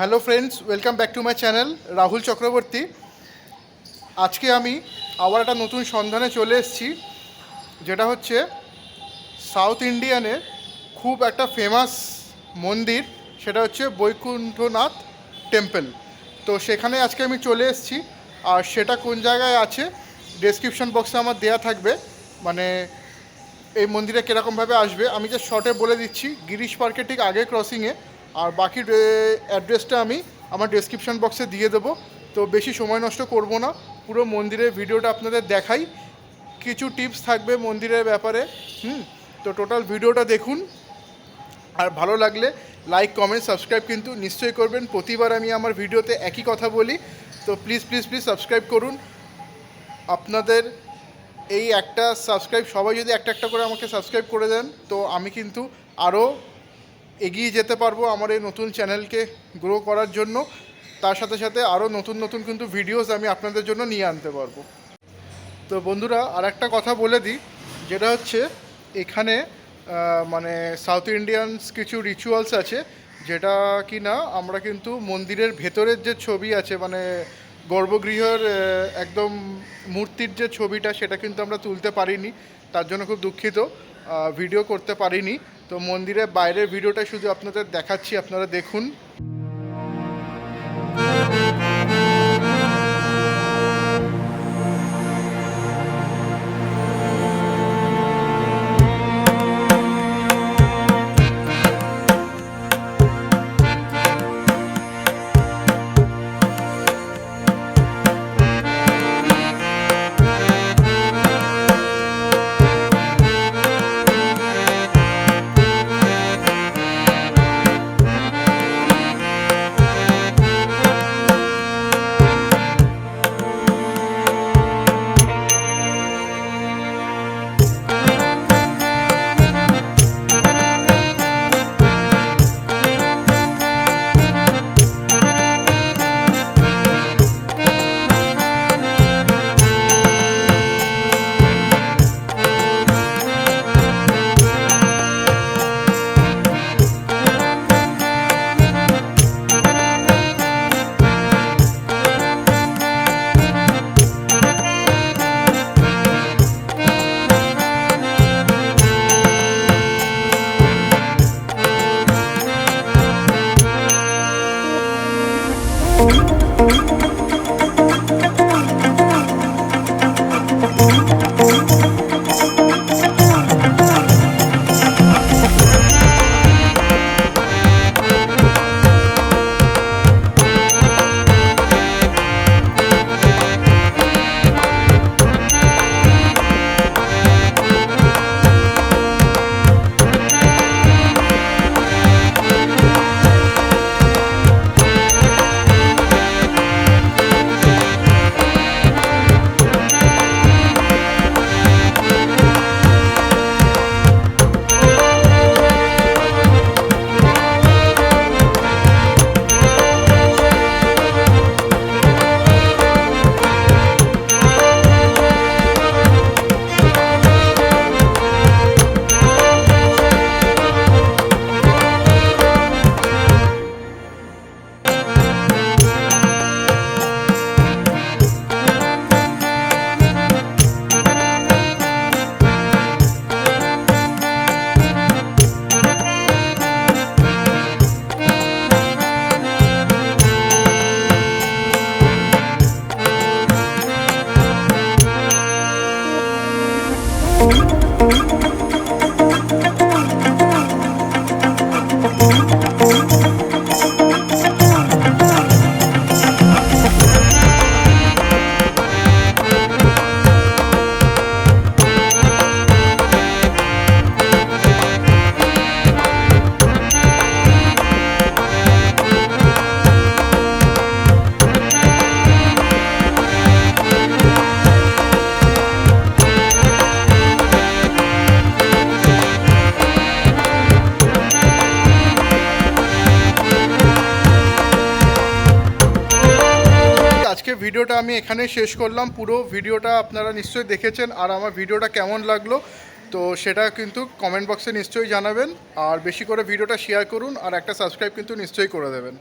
Hello friends welcome back to my channel Rahul Chakraborty আজকে আমি আবার একটা নতুন সন্ধানে চলে এসেছি, যেটা হচ্ছে সাউথ ইন্ডিয়ানের খুব একটা ফেমাস মন্দির, সেটা হচ্ছে বৈকুণ্ঠনাথ টেম্পল তো সেখানে আজকে আমি চলে এসেছি, আর সেটা কোন জায়গায় আছে ডেসক্রিপশন বক্সে আমার দেয়া থাকবে মানে এই মন্দিরে কীরকমভাবে আসবে, আমি যে শর্টে বলে দিচ্ছি, গিরিশ পার্কের ঠিক আগে ক্রসিংয়ে আর বাকি অ্যাড্রেসটা আমি আমার ডেসক্রিপশন বক্সে দিয়ে দেবো। তো বেশি সময় নষ্ট করব না। পুরো মন্দিরের ভিডিওটা আপনাদের দেখাই। কিছু টিপস থাকবে মন্দিরের ব্যাপারে। হুম? তো টোটাল ভিডিওটা দেখুন। আর ভালো লাগলে লাইক কমেন্ট সাবস্ক্রাইব কিন্তু নিশ্চয়ই করবেন। প্রতিবার আমি আমার ভিডিওতে একই কথা বলি। তো প্লিজ প্লিজ প্লিজ সাবস্ক্রাইব করুন। আপনাদের এই একটা সাবস্ক্রাইব সবাই যদি একটা একটা করে আমাকে সাবস্ক্রাইব করে দেন, তো আমি কিন্তু আরও এগিয়ে যেতে পারব আমার এই নতুন চ্যানেলকে গ্রো করার জন্য। তার সাথে সাথে আরও নতুন নতুন কিন্তু ভিডিওস আমি আপনাদের জন্য নিয়ে আনতে পারব। তো বন্ধুরা আর একটা কথা বলে দিই, যেটা হচ্ছে এখানে মানে সাউথ ইন্ডিয়ানস কিছু রিচুয়ালস আছে, যেটা কি না আমরা কিন্তু মন্দিরের ভেতরের যে ছবি আছে মানে গর্ভগৃহের একদম মূর্তির যে ছবিটা, সেটা কিন্তু আমরা তুলতে পারিনি, তার জন্য খুব দুঃখিত। ভিডিও করতে পারিনি। তো মন্দিরের বাইরের ভিডিওটা শুধু আপনাদের দেখাচ্ছি আপনারা দেখুন। ভিডিওটা আমি এখানে শেষ করলাম। পুরো ভিডিওটা আপনারা নিশ্চয়ই দেখেছেন আর আমার ভিডিওটা কেমন লাগল, তো সেটা কিন্তু কমেন্ট বক্সে নিশ্চয়ই জানাবেন। আর বেশি করে ভিডিওটা শেয়ার করুন আর একটা সাবস্ক্রাইব কিন্তু নিশ্চয়ই করে দেবেন।